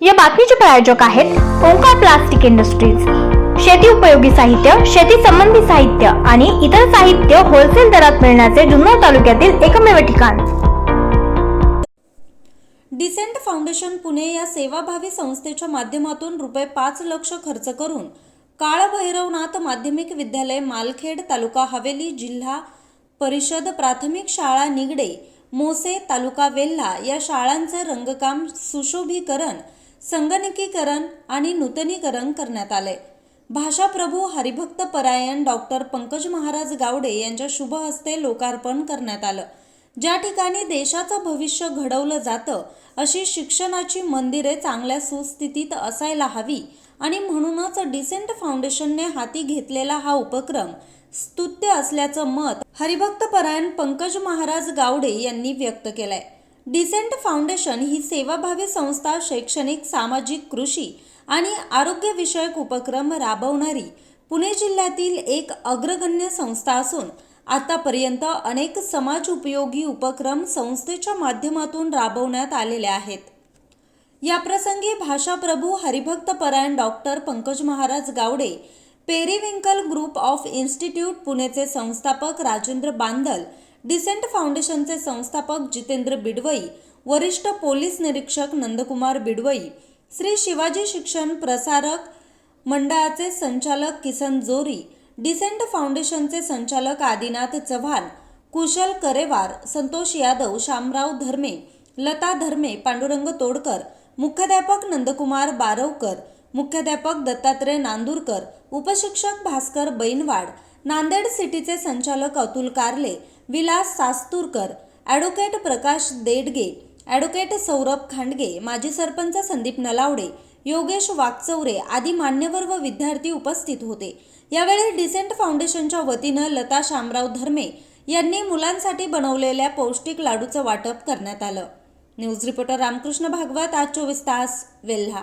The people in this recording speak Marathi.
या बातमीचे प्रायोजक आहेत ओंकार प्लास्टिक इंडस्ट्रीज. शेती उपयोगी साहित्य शेती संबंधी साहित्य आणि इतर साहित्य होलसेल दरात मिळण्याचे जुन्नर तालुक्यातील एकमेव ठिकाण. डिसेंट फाउंडेशन पुणे या सेवाभावी संस्थेच्या माध्यमातून रुपये पाच लक्ष खर्च करून काळभैरवनाथ माध्यमिक विद्यालय मालखेड तालुका हवेली जिल्हा परिषद प्राथमिक शाळा निगडे मोसे तालुका वेल्हा या शाळांचे रंगकाम सुशोभीकरण संगणकीकरण आणि नूतनीकरण करण्यात आले. भाषाप्रभू हरिभक्त परायण डॉक्टर पंकज महाराज गावडे यांच्या शुभ हस्ते लोकार्पण करण्यात आलं. ज्या ठिकाणी देशाचं भविष्य घडवलं जातं अशी शिक्षणाची मंदिरे चांगल्या सुस्थितीत असायला हवी आणि म्हणूनच डिसेंट फाउंडेशनने हाती घेतलेला हा उपक्रम स्तुत्य असल्याचं मत हरिभक्त परायण पंकज महाराज गावडे यांनी व्यक्त केलंय. डिसेंट फाउंडेशन ही सेवाभावी संस्था शैक्षणिक सामाजिक कृषी आणि आरोग्यविषयक उपक्रम राबवणारी पुणे जिल्ह्यातील एक अग्रगण्य संस्था असून आतापर्यंत अनेक समाज उपयोगी उपक्रम संस्थेच्या माध्यमातून राबवण्यात आलेले आहेत. याप्रसंगी भाषाप्रभू हरिभक्त परायण doctor Pankaj Maharaj Gawade Periwinkle group of institute पुणेचे संस्थापक राजेंद्र बांदल डिसेंट फाउंडेशनचे संस्थापक जितेंद्र बिडवई वरिष्ठ पोलीस निरीक्षक नंदकुमार बिडवई श्री शिवाजी शिक्षण प्रसारक मंडळाचे संचालक किसन जोरी डिसेंट फाउंडेशनचे संचालक आदिनाथ चव्हाण कुशल करेवार संतोष यादव शामराव धर्मे लता धर्मे पांडुरंग तोडकर मुख्याध्यापक नंदकुमार बारवकर मुख्याध्यापक दत्तात्रय नांदूरकर उपशिक्षक भास्कर बैनवाड नांदेड सिटीचे संचालक अतुल कारले विलास सास्तूरकर ॲडव्होकेट प्रकाश देडगे ॲडव्होकेट सौरभ खांडगे माजी सरपंच संदीप नलावडे योगेश वाकचौरे आदी मान्यवर व विद्यार्थी उपस्थित होते. यावेळी डिसेंट फाउंडेशनच्या वतीनं लता शामराव धर्मे यांनी मुलांसाठी बनवलेल्या पौष्टिक लाडूचं वाटप करण्यात आलं. न्यूज रिपोर्टर रामकृष्ण भागवत आज चोवीस तास वेल्हा.